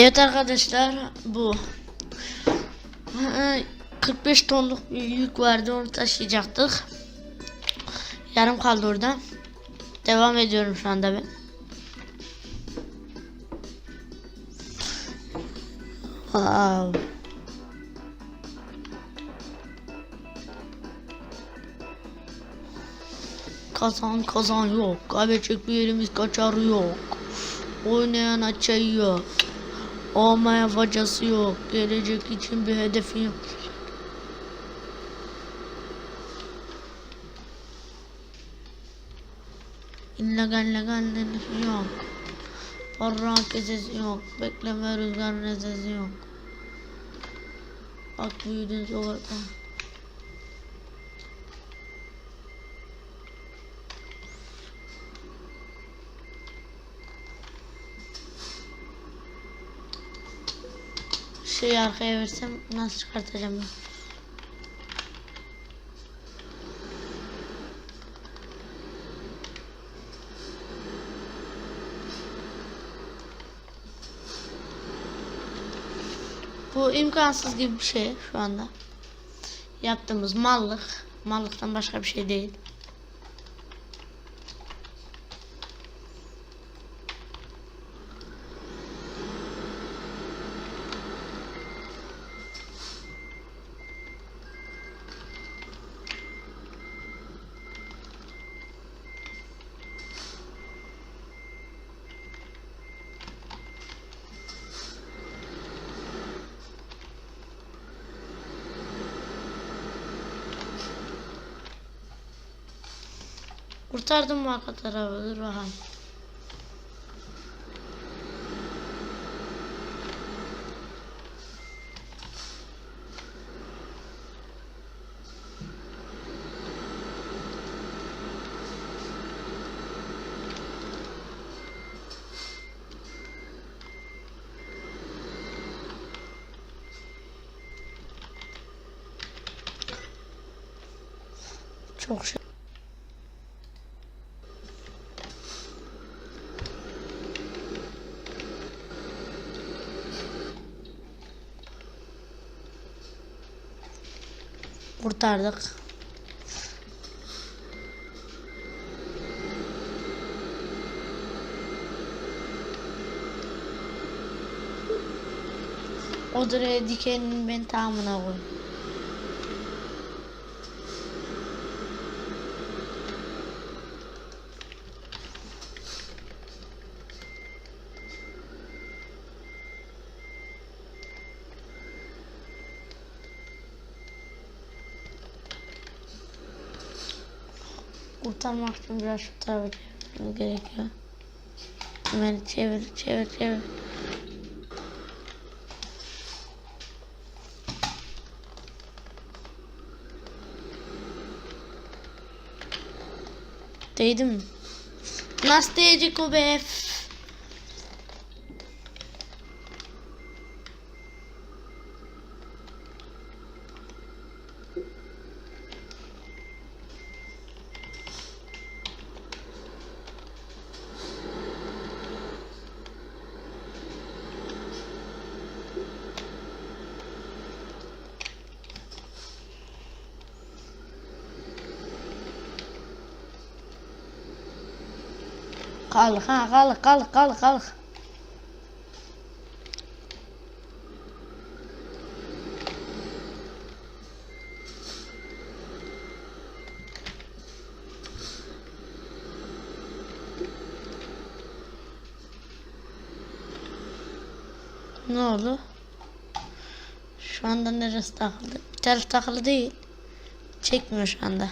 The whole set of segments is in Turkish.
Evet arkadaşlar bu Ee, 45 tonluk bir yük vardı onu taşıyacaktık. Yarım kaldı orada. Devam ediyorum şu anda ben. Wow. Kazan kazan yok. Kaybedecek bir yerimiz kaçar yok. Oynayan açayı yok. Olmaya facası yok. Gelecek için bir hedefi yok. İllegal legal deniz yok. Para kesesi yok. Bekleme rüzgar nezesi yok. Bak büyüdün sokakta. Şeyi arkaya versem nasıl çıkartacağım ben? Bu imkansız gibi bir şey şu anda. Yaptığımız mallık. Mallıktan başka bir şey değil. Kurtardım mı arka tarafı? Dur bakalım. Çok şey. Kurtardık. O direğe dikenin ben tamamına koy. Kurtarmak için biraz şu tarafa çevirmemiz gerekiyor. Hemen çevir, çevir, çevir. Değdi mi? Nasıl değecek o be? Kalk ha kalk kalk kalk kalk. Ne oldu? Şu anda neresi takıldı? Bir taraf takılı değil. Çekmiyor şu anda.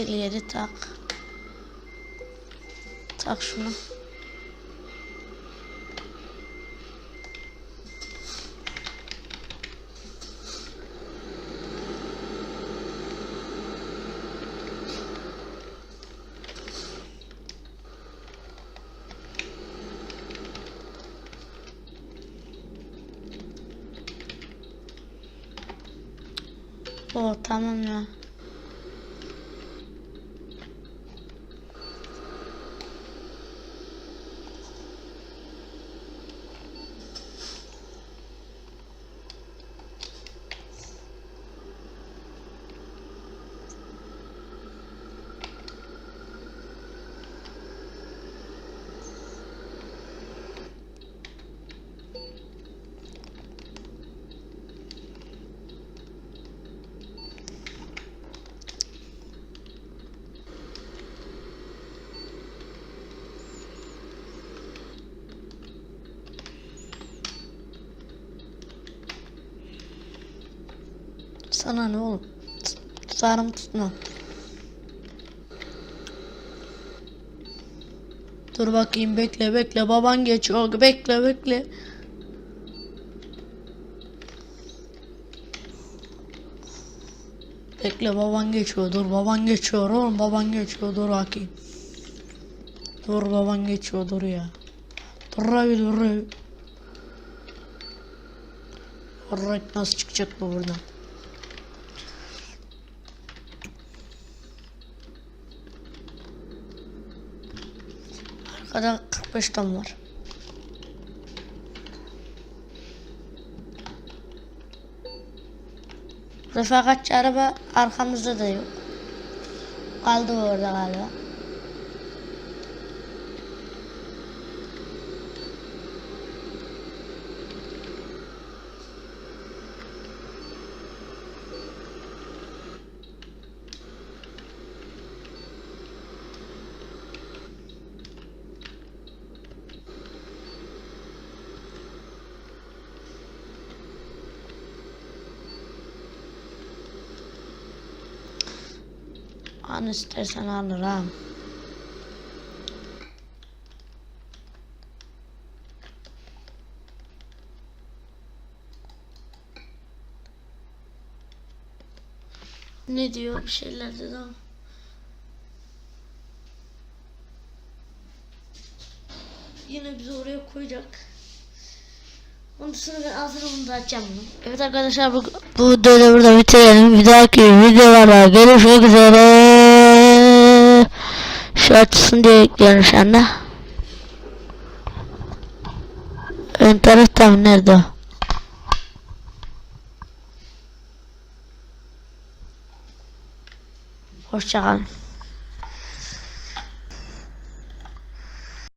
El yeri tak. Tak şunu. O tamam ya. Sana ne oğlum? Tut- Tutarım tutma. Dur bakayım bekle bekle baban geçiyor bekle bekle. Bekle baban geçiyor dur baban geçiyor oğlum baban geçiyor dur bakayım. Dur baban geçiyor dur ya. Dur abi dur abi. Alright nasıl çıkacak bu buradan? Arkada 45 ton var. Refakatçi araba arkamızda da yok. Kaldı orada galiba. An istersen alır ha. Ne diyor bir şeyler dedi. Yine bizi oraya koyacak. Onun sonra ben ağzını bunu da açacağım. Evet arkadaşlar bu, bu burada bitirelim. Bir dahaki videolarda görüşmek üzere. Şu açsın diye ekliyorum şu anda. Ön tarafta mı nerede o? Hoşçakalın.